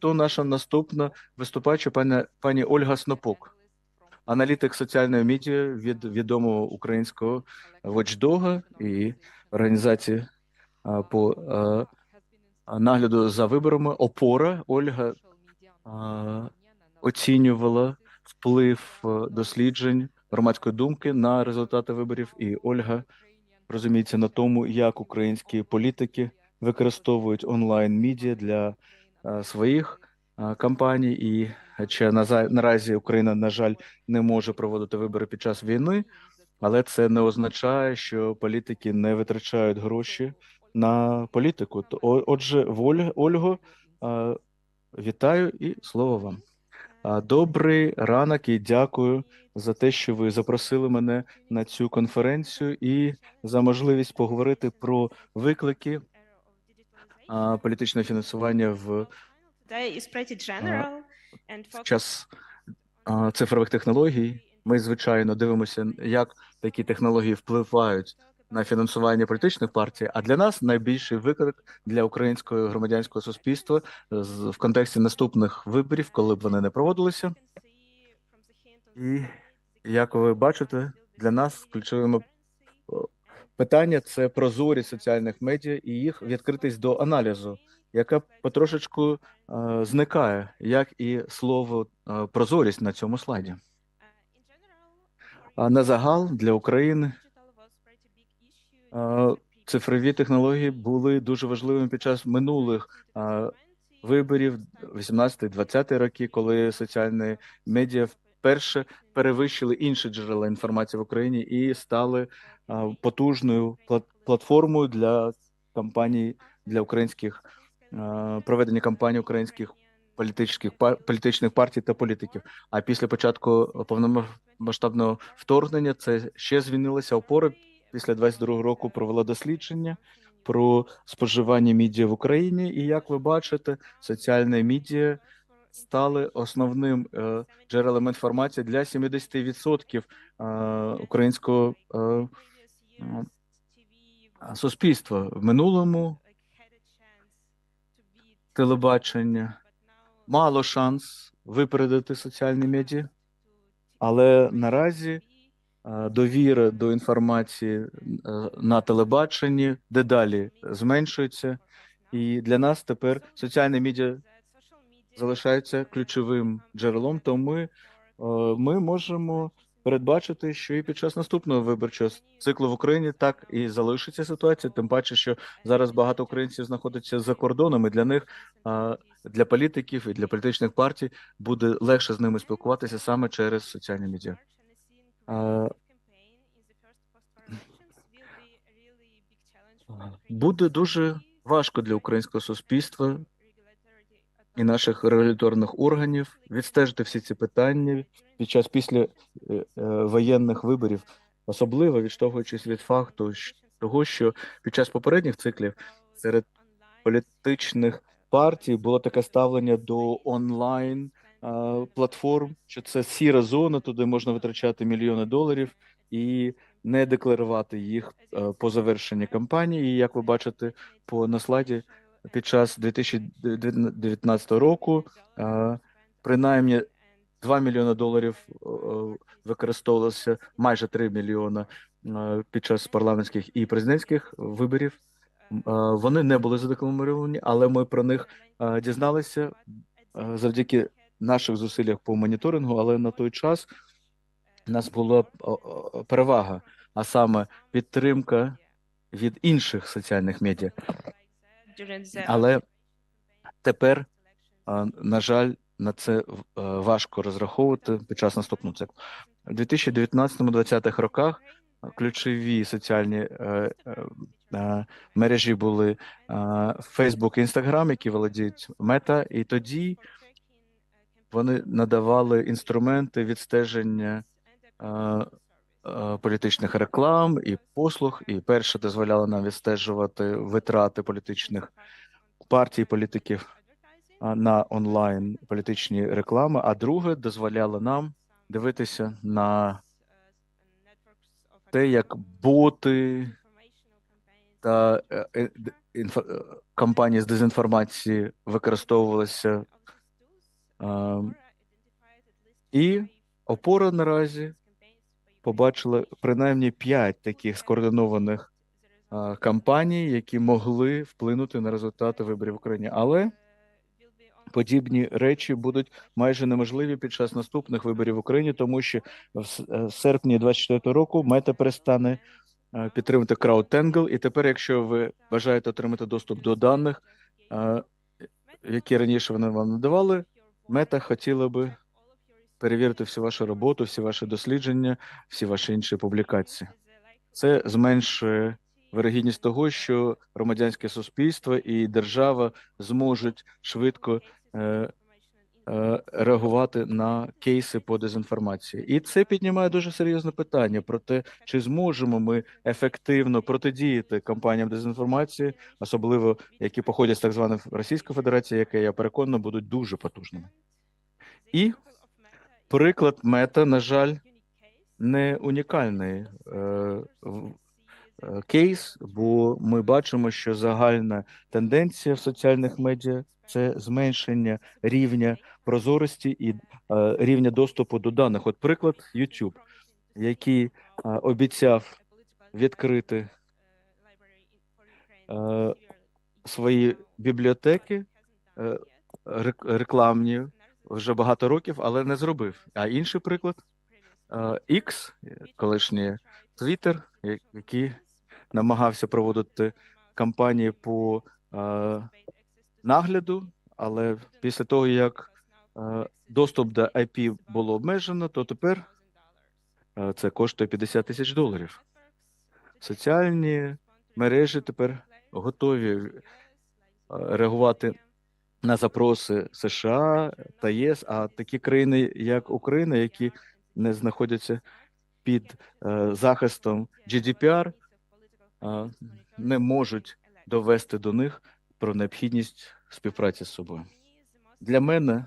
То наша наступна виступаюча пані, пані Ольга Снопок, аналітик соціальної медіа від відомого українського Watchdog і організації а, по а, нагляду за виборами. Опора Ольга а, оцінювала вплив досліджень громадської думки на результати виборів, і Ольга розуміється на тому, як українські політики використовують онлайн медіа для своїх а, кампаній. І наза- наразі Україна, на жаль, не може проводити вибори під час війни, але це не означає, що політики не витрачають гроші на політику. Отже, Ольго, вітаю і слово вам. Добрий ранок і дякую за те, що ви запросили мене на цю конференцію і за можливість поговорити про виклики політичного фінансування в час цифрових технологій. Ми звичайно дивимося, як такі технології впливають на фінансування політичних партій. А для нас найбільший виклик для українського громадянського суспільства в контексті наступних виборів, коли б вони не проводилися. І як ви бачите, для нас ключовими питання це прозорість соціальних медіа і їх відкритість до аналізу, яка потрошечку е, зникає, як і слово е, прозорість на цьому слайді. А на загал для України е, цифрові технології були дуже важливими під час минулих е, виборів 18-20 роки, коли соціальні медіа вперше перевищили інші джерела інформації в Україні і стали потужною пла- платформою для кампаній для українських проведення кампаній українських політичних політичних партій та політиків. А після початку повномасштабного вторгнення це ще змінилося. Опора після 22 року провела дослідження про споживання медіа в Україні. І як ви бачите, соціальні медіа стали основним е, джерелом інформації для 70% е, українського е, суспільства. В минулому. Телебачення. Мало шанс випередити соціальні медіа, але наразі довіра до інформації на телебаченні дедалі зменшується, і для нас тепер соціальні медіа залишаються ключовим джерелом, то ми, е, ми можемо передбачити, що і під час наступного виборчого циклу в Україні так і залишиться ситуація. Тим паче, що зараз багато українців знаходяться за кордоном, і для них е, для політиків і для політичних партій буде легше з ними спілкуватися саме через соціальні медіа. Е, Буде дуже важко для українського суспільства і наших регуляторних органів відстежити всі ці питання під час після е, е, воєнних виборів, особливо відштовхуючись від факту того, що під час попередніх циклів серед політичних партій було таке ставлення до онлайн платформ, що це сіра зона, туди можна витрачати мільйони доларів і не декларувати їх е, по завершенні кампанії. І як ви бачите по на слайді, під час 2019 року е, принаймні 2 мільйони доларів е, використовувалося майже 3 мільйона е, під час парламентських і президентських виборів. Вони не були задекларовані, але ми про них дізналися завдяки наших зусиллях по моніторингу. Але на той час у нас була перевага, а саме підтримка від інших соціальних медіа. Але тепер, на жаль, на це е, важко розраховувати під час наступного циклу. У 2019-2020 роках ключові соціальні е, е, мережі були Facebook і Instagram, які володіють Мета, і тоді вони надавали інструменти відстеження політичних реклам і послуг, і перше дозволяло нам відстежувати витрати політичних партій, політиків на онлайн політичні реклами, а друге дозволяло нам дивитися на те, як боти та е, е, е, кампанії з дезінформації використовувалися і опора наразі побачила принаймні п'ять таких скоординованих кампаній, які могли вплинути на результати виборів в Україні. Але подібні речі будуть майже неможливі під час наступних виборів в Україні, тому що в е, серпні 24 року мета перестане е, підтримувати CrowdTangle, і тепер, якщо ви бажаєте отримати доступ до даних, е, які раніше вони вам надавали, мета хотіла би перевірити всю вашу роботу, всі ваші дослідження, всі ваші інші публікації. Це зменшує вирогідність того, що громадянське суспільство і держава зможуть швидко е, е, реагувати на кейси по дезінформації. І це піднімає дуже серйозне питання про те, чи зможемо ми ефективно протидіяти кампаніям дезінформації, особливо які походять з так званої Російської Федерації, яке я переконаний, будуть дуже потужними. І приклад мета, на жаль, не унікальний е, е, кейс, бо ми бачимо, що загальна тенденція в соціальних медіа це зменшення рівня прозорості і е, рівня доступу до даних. От приклад YouTube, який обіцяв відкрити свої бібліотеки рекламні вже багато років, але не зробив. А інший приклад е, X, колишній Twitter, який намагався проводити кампанії по е, нагляду, але після того, як е, доступ до IP було обмежено, то тепер це коштує 50 тисяч доларів. Соціальні мережі тепер готові реагувати на запроси США та ЄС, а такі країни, як Україна, які не знаходяться під е, захистом GDPR, е, не можуть довести до них про необхідність співпраці з собою. Для мене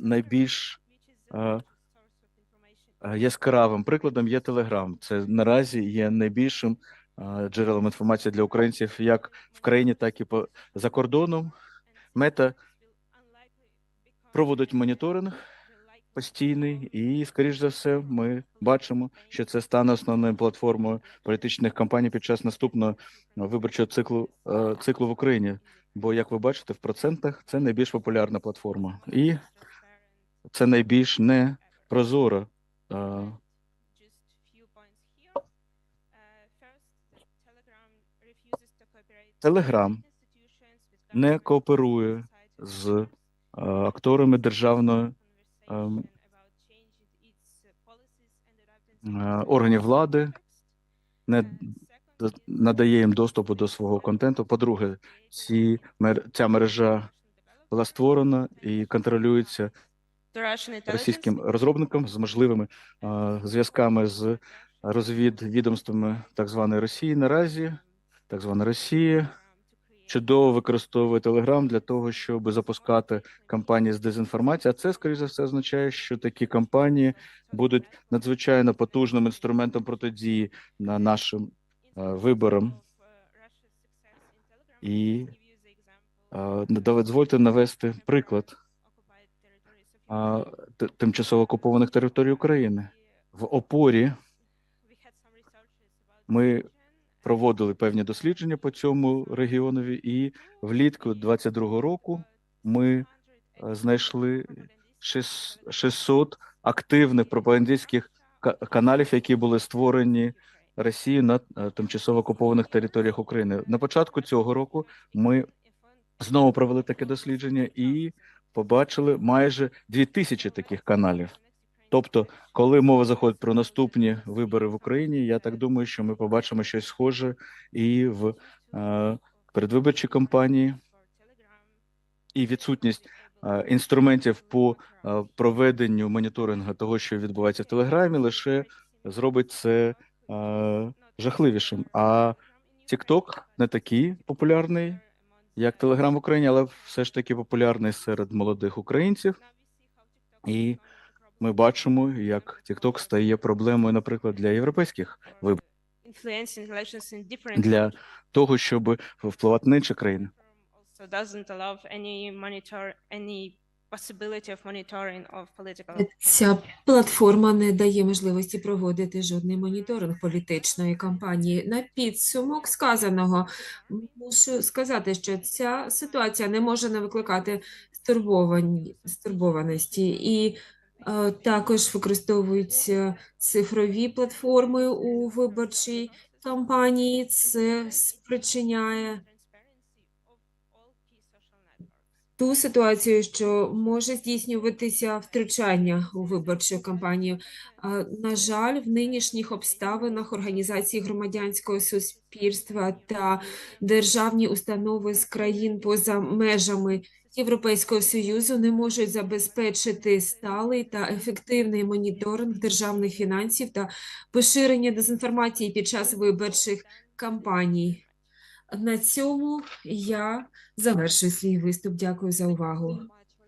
найбільш е, е, яскравим прикладом є Telegram. Це наразі є найбільшим е, джерелом інформації для українців як в країні, так і по за кордоном. Мета проводить моніторинг постійний, і, скоріш за все, ми бачимо, що це стане основною платформою політичних кампаній під час наступного е, виборчого циклу е, циклу в Україні. Бо, як ви бачите, в процентах це найбільш популярна платформа, і це найбільш непрозора. е, Telegram не кооперує з е, акторами державної ем, е, органів влади, не надає їм доступу до свого контенту. По-друге, ці ця мережа була створена і контролюється російським розробником з можливими е, зв'язками з розвідвідомствами так званої Росії. Наразі так звана Росія чудово використовує Telegram для того, щоб запускати кампанії з дезінформації. А це, скоріш за все, означає, що такі кампанії будуть надзвичайно потужним інструментом протидії на нашим е, виборам. І е, дозвольте навести приклад е, тимчасово окупованих територій України. В опорі ми проводили певні дослідження по цьому регіонові, і влітку 22-го року ми е, знайшли 600 активних пропагандистських ка- каналів, які були створені Росією на е, тимчасово окупованих територіях України. На початку цього року ми знову провели таке дослідження і побачили майже 2000 таких каналів. Тобто, коли мова заходить про наступні вибори в Україні, я так думаю, що ми побачимо щось схоже і в е, передвиборчій кампанії, і відсутність е, інструментів по е, проведенню моніторингу того, що відбувається в Телеграмі, лише зробить це е, жахливішим. А TikTok не такий популярний, як Telegram в Україні, але все ж таки популярний серед молодих українців. І ми бачимо, як TikTok стає проблемою, наприклад, для європейських виборів, для того, щоб впливати на інші країни. Ця платформа не дає можливості проводити жодний моніторинг політичної кампанії. На підсумок сказаного мушу сказати, що ця ситуація не може не викликати стурбовані, стурбованості і також використовуються цифрові платформи у виборчій кампанії. Це спричиняє ту ситуацію, що може здійснюватися втручання у виборчу кампанію. На жаль, в нинішніх обставинах організації громадянського суспільства та державні установи з країн поза межами Європейського Союзу не можуть забезпечити сталий та ефективний моніторинг державних фінансів та поширення дезінформації під час виборчих кампаній. На цьому я завершую свій виступ. Дякую за увагу.